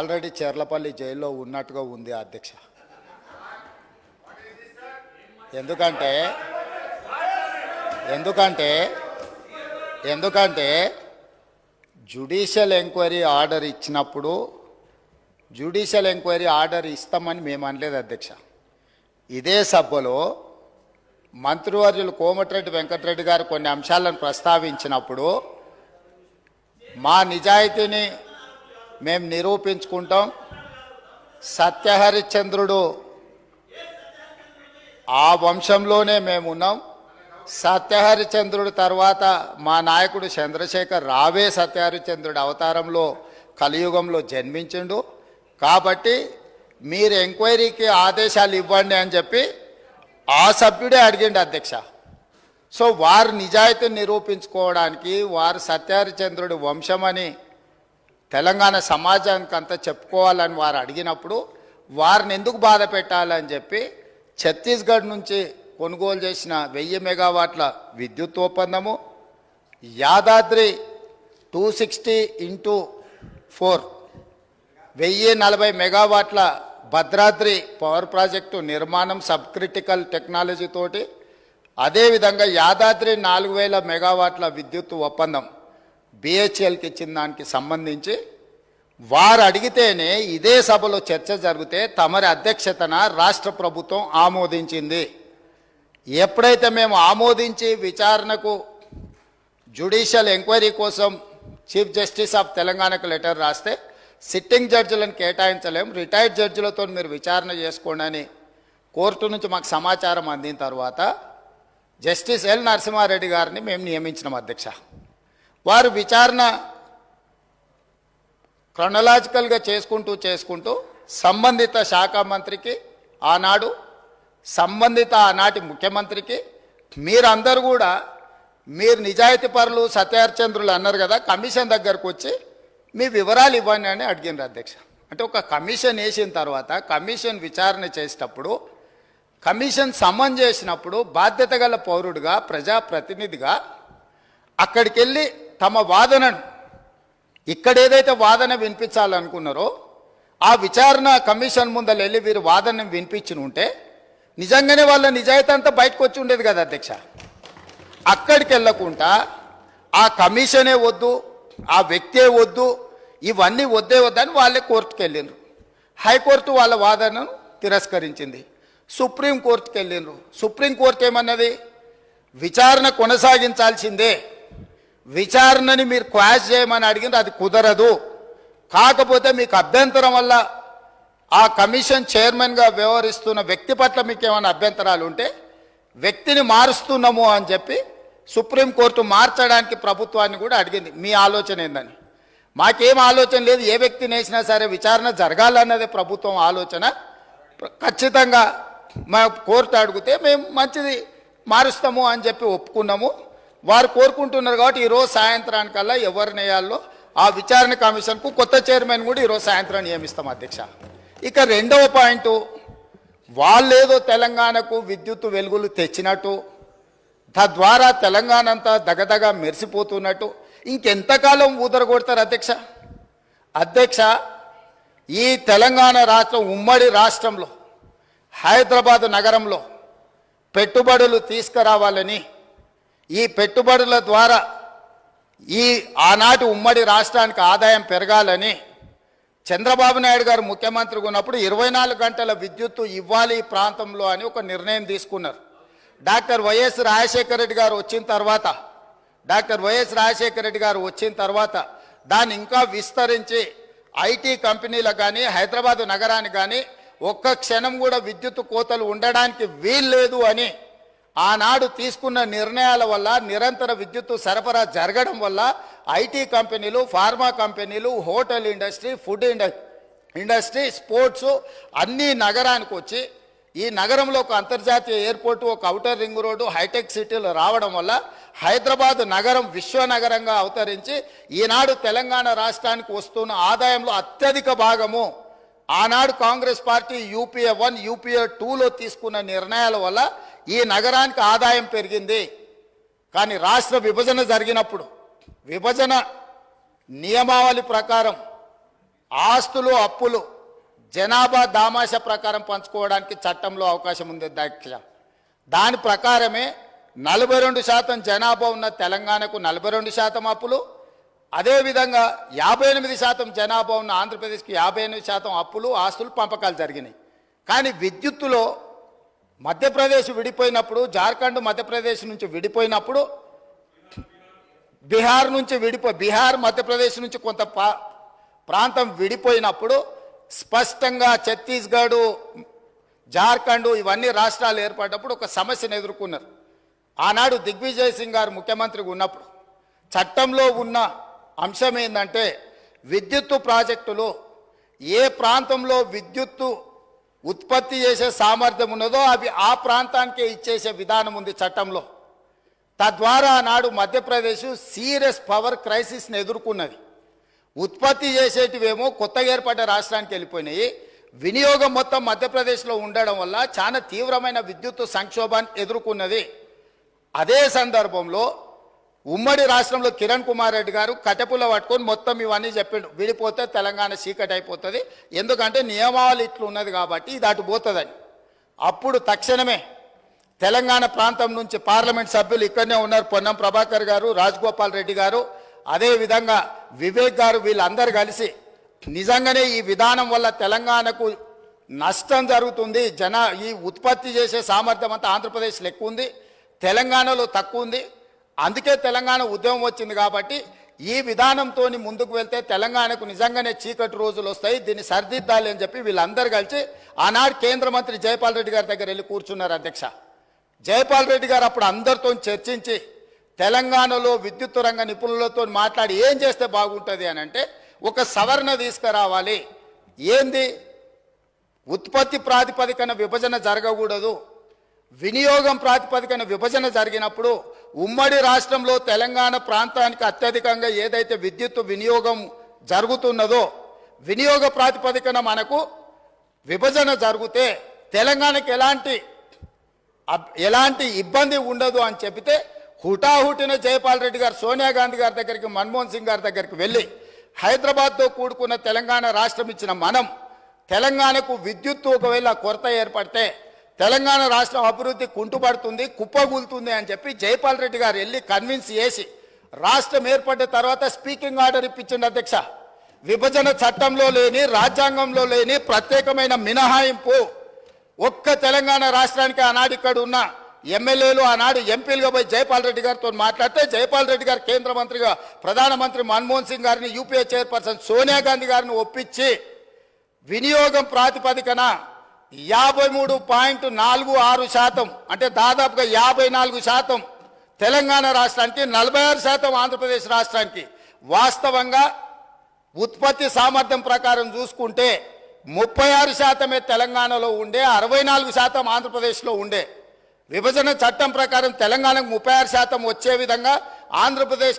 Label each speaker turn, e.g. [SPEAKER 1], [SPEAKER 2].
[SPEAKER 1] Already Cherlapally జైల్లో ఉన్నట్టుగా ఉంది అధ్యక్ష. ఎందుకంటే ఎందుకంటే ఎందుకంటే జుడిషియల్ ఎంక్వైరీ ఆర్డర్ ఇచ్చినప్పుడు జ్యుడిషియల్ ఎంక్వైరీ ఆర్డర్ ఇస్తామని మేము అనలేదు అధ్యక్ష. ఇదే సభలో మంత్రివర్యులు కోమటిరెడ్డి వెంకటరెడ్డి గారు కొన్ని అంశాలను ప్రస్తావించినప్పుడు మా నిజాయితీని మేము నిరూపించుకుంటాం. సత్యహరిశ్చంద్రుడు ఆ వంశంలోనే మేము ఉన్నాం సత్యహరిచంద్రుడు తర్వాత మా నాయకుడు చంద్రశేఖర్ రావే సత్యహరిచంద్రుడు అవతారంలో కలియుగంలో జన్మించిండు. కాబట్టి మీరు ఎంక్వైరీకి ఆదేశాలు ఇవ్వండి అని చెప్పి ఆ సభ్యుడే అడిగిండు అధ్యక్ష. సో వారు నిజాయితీని నిరూపించుకోవడానికి వారు సత్యహరిచంద్రుడి వంశమని తెలంగాణ సమాజానికి అంతా చెప్పుకోవాలని వారు అడిగినప్పుడు వారిని ఎందుకు బాధ పెట్టాలని చెప్పి ఛత్తీస్గఢ్ నుంచి కొనుగోలు చేసిన వెయ్యి మెగావాట్ల విద్యుత్ ఒప్పందము Yadadri two sixty into four వెయ్యి నలభై మెగావాట్ల భద్రాద్రి పవర్ ప్రాజెక్టు నిర్మాణం సబ్ క్రిటికల్ టెక్నాలజీతోటి అదేవిధంగా యాదాద్రి నాలుగు వేల మెగావాట్ల విద్యుత్ ఒప్పందం. బిహెచ్ఎల్కి ఇచ్చిన దానికి సంబంధించి వారు అడిగితేనే ఇదే సభలో చర్చ జరిగితే తమరి అధ్యక్షతన రాష్ట్ర ప్రభుత్వం ఆమోదించింది. ఎప్పుడైతే మేము ఆమోదించి విచారణకు జ్యుడిషియల్ ఎంక్వైరీ కోసం చీఫ్ జస్టిస్ ఆఫ్ తెలంగాణకు లెటర్ రాస్తే సిట్టింగ్ జడ్జిలను కేటాయించలేం రిటైర్డ్ జడ్జిలతో మీరు విచారణ చేసుకోండి అని కోర్టు నుంచి మాకు సమాచారం అందిన తర్వాత జస్టిస్ ఎల్ నరసింహారెడ్డి గారిని మేము నియమించినాం అధ్యక్ష. వారు విచారణ క్రొనలాజికల్గా చేసుకుంటూ చేసుకుంటూ సంబంధిత శాఖ మంత్రికి ఆనాడు సంబంధిత ఆనాటి ముఖ్యమంత్రికి మీరందరూ కూడా మీరు నిజాయితీ పరులు సత్యార్చంద్రులు అన్నారు కదా కమిషన్ దగ్గరకు వచ్చి మీ వివరాలు ఇవ్వండి అని అడిగినారు అధ్యక్ష. అంటే ఒక కమిషన్ వేసిన తర్వాత కమిషన్ విచారణ చేసేటప్పుడు కమిషన్ సమన్ చేసినప్పుడు బాధ్యత గల పౌరుడిగా ప్రజాప్రతినిధిగా అక్కడికి వెళ్ళి తమ వాదనను ఇక్కడ ఏదైతే వాదన వినిపించాలనుకున్నారో ఆ విచారణ కమిషన్ ముందర వెళ్ళి వీరు వాదన వినిపించిన ఉంటే నిజంగానే వాళ్ళ నిజాయితీ అంతా బయటకు వచ్చి ఉండేది కదా అధ్యక్ష. అక్కడికి వెళ్ళకుండా ఆ కమిషనే వద్దు ఆ వ్యక్తే వద్దు ఇవన్నీ వద్దే వద్దని వాళ్ళే కోర్టుకు వెళ్ళిండ్రు. హైకోర్టు వాళ్ళ వాదనను తిరస్కరించింది. సుప్రీంకోర్టుకు వెళ్ళిండ్రు. సుప్రీంకోర్టు ఏమన్నది? విచారణ కొనసాగించాల్సిందే. విచారణని మీరు క్వాష్ చేయమని అడిగింది అది కుదరదు. కాకపోతే మీకు అభ్యంతరం వల్ల ఆ కమిషన్ చైర్మన్గా వ్యవహరిస్తున్న వ్యక్తి పట్ల మీకు ఏమైనా అభ్యంతరాలు ఉంటే వ్యక్తిని మారుస్తున్నాము అని చెప్పి సుప్రీంకోర్టు మార్చడానికి ప్రభుత్వాన్ని కూడా అడిగింది. మీ ఆలోచన ఏందని. మాకేం ఆలోచన లేదు ఏ వ్యక్తిని వేసినా సరే విచారణ జరగాలన్నదే ప్రభుత్వం ఆలోచన. ఖచ్చితంగా మా కోర్టు అడిగితే మేము మంచిది మారుస్తాము అని చెప్పి ఒప్పుకున్నాము. వారు కోరుకుంటున్నారు కాబట్టి ఈరోజు సాయంత్రానికల్లా ఎవరిని వేయాలో ఆ విచారణ కమిషన్కు కొత్త చైర్మన్ కూడా ఈరోజు సాయంత్రం నియమిస్తాం అధ్యక్ష. ఇక రెండవ పాయింట్ వాళ్ళేదో తెలంగాణకు విద్యుత్ వెలుగులు తెచ్చినట్టు తద్వారా తెలంగాణ అంతా దగదగ మెరిసిపోతున్నట్టు ఇంకెంతకాలం ఊదరగొడతారు అధ్యక్ష? అధ్యక్ష ఈ తెలంగాణ రాష్ట్రం ఉమ్మడి రాష్ట్రంలో హైదరాబాదు నగరంలో పెట్టుబడులు తీసుకురావాలని ఈ పెట్టుబడుల ద్వారా ఈ ఆనాటి ఉమ్మడి రాష్ట్రానికి ఆదాయం పెరగాలని చంద్రబాబు నాయుడు గారు ముఖ్యమంత్రిగా ఉన్నప్పుడు ఇరవై నాలుగు గంటల విద్యుత్తు ఇవ్వాలి ఈ ప్రాంతంలో అని ఒక నిర్ణయం తీసుకున్నారు. డాక్టర్ వైఎస్ రాజశేఖర రెడ్డి గారు వచ్చిన తర్వాత డాక్టర్ వైఎస్ రాజశేఖర రెడ్డి గారు వచ్చిన తర్వాత దాన్ని ఇంకా విస్తరించి ఐటీ కంపెనీలకు కానీ హైదరాబాదు నగరానికి కానీ ఒక్క క్షణం కూడా విద్యుత్ కోతలు ఉండడానికి వీల్లేదు అని ఆనాడు తీసుకున్న నిర్ణయాల వల్ల నిరంతర విద్యుత్తు సరఫరా జరగడం వల్ల ఐటీ కంపెనీలు ఫార్మా కంపెనీలు hotel industry food industry sports అన్నీ నగరానికి వచ్చి ఈ నగరంలో ఒక అంతర్జాతీయ ఎయిర్పోర్టు ఒక అవుటర్ రింగ్ రోడ్డు హైటెక్ సిటీలు రావడం వల్ల హైదరాబాద్ నగరం విశ్వనగరంగా అవతరించి ఈనాడు తెలంగాణ రాష్ట్రానికి వస్తున్న ఆదాయంలో అత్యధిక భాగము ఆనాడు Congress party UPA one UPA టూలో తీసుకున్న నిర్ణయాల వల్ల ఈ నగరానికి ఆదాయం పెరిగింది. కానీ రాష్ట్ర విభజన జరిగినప్పుడు విభజన నియమావళి ప్రకారం ఆస్తులు అప్పులు జనాభా దామాష ప్రకారం పంచుకోవడానికి చట్టంలో అవకాశం ఉంది అధ్యక్ష దాని ప్రకారమే నలభై రెండు శాతం జనాభా ఉన్న తెలంగాణకు నలభై రెండు శాతం అప్పులు అదేవిధంగా యాభై ఎనిమిది శాతం జనాభా ఉన్న ఆంధ్రప్రదేశ్కి యాభై ఎనిమిది శాతం అప్పులు ఆస్తులు పంపకాలు జరిగినాయి. కానీ విద్యుత్తులో మధ్యప్రదేశ్ విడిపోయినప్పుడు జార్ఖండ్ మధ్యప్రదేశ్ నుంచి విడిపోయినప్పుడు బీహార్ నుంచి విడిపో బీహార్ మధ్యప్రదేశ్ నుంచి కొంత ప్రాంతం విడిపోయినప్పుడు స్పష్టంగా ఛత్తీస్గఢ్ జార్ఖండ్ ఇవన్నీ రాష్ట్రాలు ఏర్పడినప్పుడు ఒక సమస్యను ఎదుర్కొన్నారు. ఆనాడు దిగ్విజయ్ సింగ్ గారు ముఖ్యమంత్రిగా ఉన్నప్పుడు చట్టంలో ఉన్న అంశం ఏంటంటే విద్యుత్తు ప్రాజెక్టులు ఏ ప్రాంతంలో విద్యుత్తు ఉత్పత్తి చేసే సామర్థ్యం ఉన్నదో అవి ఆ ప్రాంతానికే ఇచ్చేసే విధానం ఉంది చట్టంలో. తద్వారా నాడు మధ్యప్రదేశ్ సీరియస్ పవర్ క్రైసిస్ని ఎదుర్కొన్నది. ఉత్పత్తి చేసేటివేమో కొత్తగా ఏర్పడ్డ రాష్ట్రానికి వెళ్ళిపోయినాయి. వినియోగం మొత్తం మధ్యప్రదేశ్లో ఉండడం వల్ల చాలా తీవ్రమైన విద్యుత్ సంక్షోభాన్ని ఎదుర్కొన్నది. అదే సందర్భంలో ఉమ్మడి రాష్ట్రంలో కిరణ్ కుమార్ రెడ్డి గారు కటపుల పట్టుకొని మొత్తం ఇవన్నీ చెప్పిండు. విడిపోతే తెలంగాణ చీకటి అయిపోతుంది. ఎందుకంటే నియమావళి ఇట్లున్నది కాబట్టి ఇది అటు పోతుందని. అప్పుడు తక్షణమే తెలంగాణ ప్రాంతం నుంచి పార్లమెంట్ సభ్యులు ఇక్కడనే ఉన్నారు పొన్నం ప్రభాకర్ గారు రాజగోపాల్ రెడ్డి గారు. అదేవిధంగా వివేక్ గారు వీళ్ళందరూ కలిసి నిజంగానే ఈ విధానం వల్ల తెలంగాణకు నష్టం జరుగుతుంది. జన ఈ ఉత్పత్తి చేసే సామర్థ్యం అంతా ఆంధ్రప్రదేశ్లో ఎక్కువ ఉంది తెలంగాణలో తక్కువ ఉంది అందుకే తెలంగాణ ఉద్యమం వచ్చింది కాబట్టి ఈ విధానంతో ముందుకు వెళ్తే తెలంగాణకు నిజంగానే చీకటి రోజులు వస్తాయి. దీన్ని సరిదిద్దాలి అని చెప్పి వీళ్ళందరూ కలిసి ఆనాడు కేంద్ర మంత్రి జయపాల్ రెడ్డి గారి దగ్గర వెళ్ళి కూర్చున్నారు అధ్యక్ష. జయపాల్ రెడ్డి గారు అప్పుడు అందరితో చర్చించి తెలంగాణలో విద్యుత్ రంగ నిపుణులతో మాట్లాడి ఏం చేస్తే బాగుంటుంది అని అంటే ఒక సవరణ తీసుకురావాలి. ఏంది? ఉత్పత్తి ప్రాతిపదికన విభజన జరగకూడదు. వినియోగం ప్రాతిపదికన విభజన జరిగినప్పుడు ఉమ్మడి రాష్ట్రంలో తెలంగాణ ప్రాంతానికి అత్యధికంగా ఏదైతే విద్యుత్ వినియోగం జరుగుతున్నదో వినియోగ ప్రాతిపదికన మనకు విభజన జరిగితే తెలంగాణకి ఎలాంటి అబ్- ఎలాంటి ఇబ్బంది ఉండదు అని చెబితే హుటాహుటిన జయపాల్ రెడ్డి గారు సోనియా గాంధీ గారి దగ్గరికి మన్మోహన్ సింగ్ గారి దగ్గరికి వెళ్ళి హైదరాబాద్తో కూడుకున్న తెలంగాణ రాష్ట్రం ఇచ్చిన మనం తెలంగాణకు విద్యుత్తు ఒకవేళ కొరత ఏర్పడితే తెలంగాణ రాష్ట్రం అభివృద్ధి కుంటుపడుతుంది కుప్పగూలుతుంది అని చెప్పి జైపాల్ రెడ్డి గారు వెళ్ళి కన్విన్స్ చేసి రాష్ట్రం ఏర్పడిన తర్వాత స్పీకింగ్ ఆర్డర్ ఇప్పించండి అధ్యక్ష. విభజన చట్టంలో లేని రాజ్యాంగంలో లేని ప్రత్యేకమైన మినహాయింపు. ఒక్క తెలంగాణ రాష్ట్రానికి ఆనాడు ఇక్కడ ఉన్న ఎమ్మెల్యేలు ఆనాడు ఎంపీలుగా పోయి జైపాల్ రెడ్డి గారితో మాట్లాడితే జైపాల్ రెడ్డి గారు కేంద్ర మంత్రిగా ప్రధానమంత్రి మన్మోహన్ సింగ్ గారిని యూపీఏ చైర్పర్సన్ సోనియా గాంధీ గారిని ఒప్పించి వినియోగం ప్రాతిపదికన యాభై మూడు పాయింట్ నాలుగు ఆరు శాతం అంటే దాదాపుగా యాభై నాలుగు శాతం తెలంగాణ రాష్ట్రానికి నలభై ఆరు శాతం ఆంధ్రప్రదేశ్ రాష్ట్రానికి. వాస్తవంగా ఉత్పత్తి సామర్థ్యం ప్రకారం చూసుకుంటే ముప్పై ఆరు శాతమే తెలంగాణలో ఉండే అరవై నాలుగు శాతం ఆంధ్రప్రదేశ్లో ఉండే. విభజన చట్టం ప్రకారం తెలంగాణకు ముప్పై ఆరు శాతం వచ్చే విధంగా ఆంధ్రప్రదేశ్